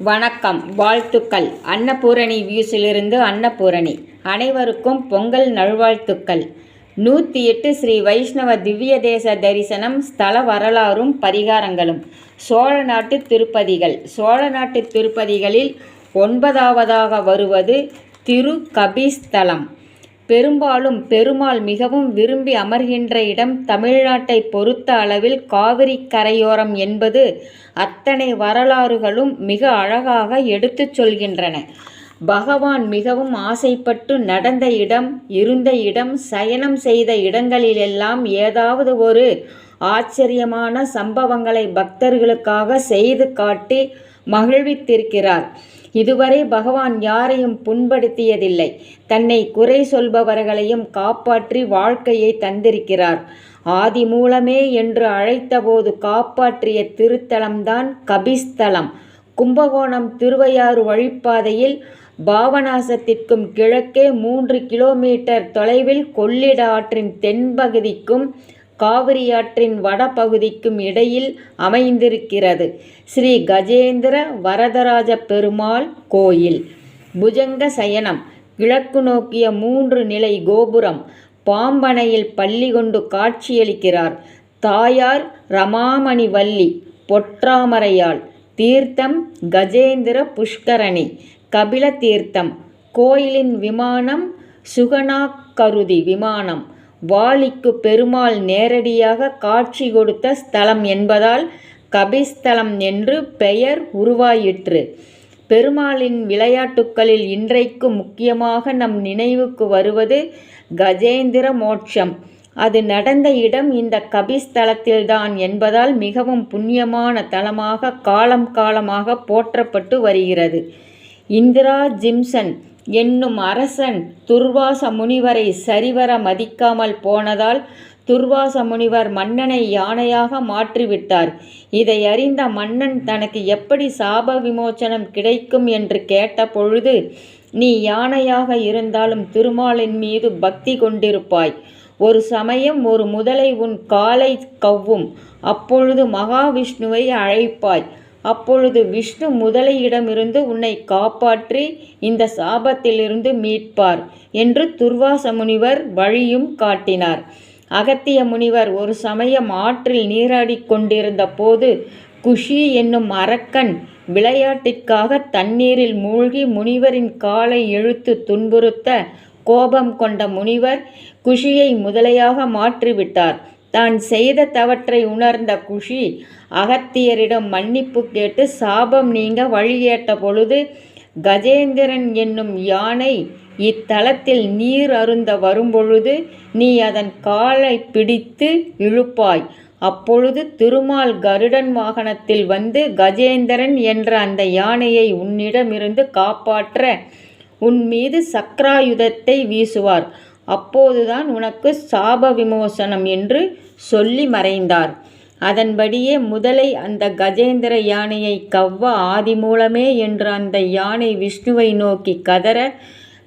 வணக்கம் வாழ்த்துக்கள். அன்னபூரணி வியூஸிலிருந்து அன்னபூரணி. அனைவருக்கும் பொங்கல் நல்வாழ்த்துக்கள். நூற்றி எட்டு ஸ்ரீ வைஷ்ணவ திவ்ய தேச தரிசனம் ஸ்தல வரலாறும் பரிகாரங்களும். சோழ நாட்டு திருப்பதிகள். சோழ நாட்டு திருப்பதிகளில் ஒன்பதாவதாக வருவது திரு கபிஸ்தலம் பெரும்பாலும் பெருமாள் மிகவும் விரும்பி அமர்கின்ற இடம் தமிழ்நாட்டை பொறுத்த அளவில் காவிரி கரையோரம் என்பது அத்தனை வரலாறுகளும் மிக அழகாக எடுத்துச் சொல்கின்றன. பகவான் மிகவும் ஆசைப்பட்டு நடந்த இடம் இருந்த இடம் சயனம் செய்த இடங்களிலெல்லாம் ஏதாவது ஒரு ஆச்சரியமான சம்பவங்களை பக்தர்களுக்காக செய்து காட்டி மகிழ்வித்திருக்கிறார். இதுவரை பகவான் யாரையும் புண்படுத்தியதில்லை. தன்னை குறை சொல்பவர்களையும் காப்பாற்றி வாழ்க்கையை தந்திருக்கிறார். ஆதி மூலமே என்று அழைத்தபோது காப்பாற்றிய திருத்தலம்தான் கபிஸ்தலம். கும்பகோணம் திருவையாறு வழிப்பாதையில் பாவநாசத்திற்கும் கிழக்கே மூன்று கிலோமீட்டர் தொலைவில் கொள்ளிட ஆற்றின் தென்பகுதிக்கும் காவிரியாற்றின் வடபகுதிக்கும் இடையில் அமைந்திருக்கிறது ஸ்ரீ கஜேந்திர வரதராஜ பெருமாள் கோயில். புஜங்க சயனம். கிழக்கு நோக்கிய மூன்று நிலை கோபுரம் பாம்பனையில் பள்ளி கொண்டு காட்சியளிக்கிறார். தாயார் ரமாமணி வள்ளி பொற்றாமரையாள் தீர்த்தம் கஜேந்திர புஷ்கரணி கபில தீர்த்தம் கோயிலின் விமானம் சுகனாக்கருதி விமானம். வாலிக்கு பெருமாள் நேரடியாக காட்சி கொடுத்த ஸ்தலம் என்பதால் கபிஸ்தலம் என்று பெயர் உருவாயிற்று. பெருமாளின் விளையாட்டுக்களில் இன்றைக்கு முக்கியமாக நம் நினைவுக்கு வருவது கஜேந்திர மோட்சம். அது நடந்த இடம் இந்த கபிஸ்தலத்தில்தான் என்பதால் மிகவும் புண்ணியமான தலமாக காலம் காலமாக போற்றப்பட்டு வருகிறது. இந்திரா ஜிம்சன் என்னும் அரசன் துர்வாச முனிவரை சரிவர மதிக்காமல் போனதால் துர்வாச முனிவர் மன்னனை யானையாக மாற்றிவிட்டார். இதை அறிந்த மன்னன் தனக்கு எப்படி சாப விமோச்சனம் கிடைக்கும் என்று கேட்ட பொழுது நீ யானையாக இருந்தாலும் திருமாலின் மீது பக்தி கொண்டிருப்பாய். ஒரு சமயம் ஒரு முதலை உன் காலை கவ்வும் அப்பொழுது மகாவிஷ்ணுவை அழைப்பாய். அப்பொழுது விஷ்ணு முதலையிடமிருந்து உன்னை காப்பாற்றி இந்த சாபத்திலிருந்து மீட்பார் என்று துர்வாச முனிவர் வழியும் காட்டினார். அகத்திய முனிவர் ஒரு சமயம் ஆற்றில் நீராடிக் கொண்டிருந்த போது குஷி என்னும் அரக்கன் விளையாட்டிற்காக தண்ணீரில் மூழ்கி முனிவரின் காலை இழுத்து துன்புறுத்த கோபம் கொண்ட முனிவர் குஷியை முதலையாக மாற்றிவிட்டார். தான் செய்த தவற்றை உணர்ந்த குஷி அகத்தியரிடம் மன்னிப்பு கேட்டு சாபம் நீங்க வழியேட்ட பொழுது கஜேந்திரன் என்னும் யானை இத்தலத்தில் நீர் அருந்த வரும்பொழுது நீ அதன் காலை பிடித்து இழுப்பாய். அப்பொழுது திருமால் கருடன் வாகனத்தில் வந்து கஜேந்திரன் என்ற அந்த யானையை உன்னிடமிருந்து காப்பாற்ற உன் மீது சக்ராயுதத்தை வீசுவார். அப்போதுதான் உனக்கு சாப விமோசனம் என்று சொல்லி மறைந்தார். அதன்படியே முதலை அந்த கஜேந்திர யானையை கவ்வ ஆதி மூலமே என்று அந்த யானை விஷ்ணுவை நோக்கி கதற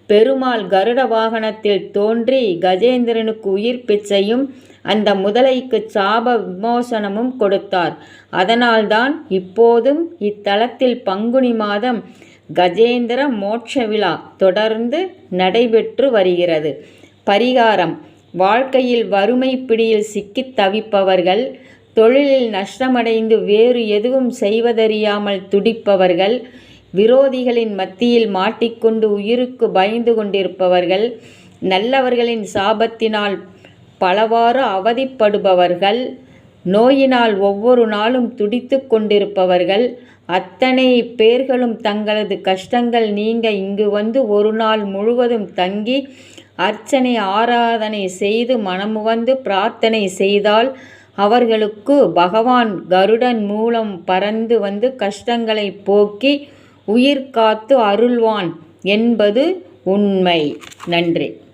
பெருமாள் கருட வாகனத்தில் தோன்றி கஜேந்திரனுக்கு உயிர் பிச்சையும் அந்த முதலைக்கு சாப விமோசனமும் கொடுத்தார். அதனால்தான் இப்போதும் இத்தலத்தில் பங்குனி மாதம் கஜேந்திர மோட்ச விழா தொடர்ந்து நடைபெற்று வருகிறது. பரிகாரம். வாழ்க்கையில் வறுமை பிடியில் சிக்கித் தவிப்பவர்கள் தொழிலில் நஷ்டமடைந்து வேறு எதுவும் செய்வதறியாமல் துடிப்பவர்கள் விரோதிகளின் மத்தியில் மாட்டிக்கொண்டு உயிருக்கு பயந்து கொண்டிருப்பவர்கள் நல்லவர்களின் சாபத்தினால் பலவாறு அவதிப்படுபவர்கள் நோயினால் ஒவ்வொரு நாளும் துடித்து கொண்டிருப்பவர்கள் அத்தனை பேர்களும் தங்களது கஷ்டங்கள் நீங்க இங்கு வந்து ஒரு நாள் முழுவதும் தங்கி அர்ச்சனை ஆராதனை செய்து மனமுவந்து பிரார்த்தனை செய்தால் அவர்களுக்கு பகவான் கருடன் மூலம் பறந்து வந்து கஷ்டங்களை போக்கி உயிர் காத்து அருள்வான் என்பது உண்மை. நன்றி.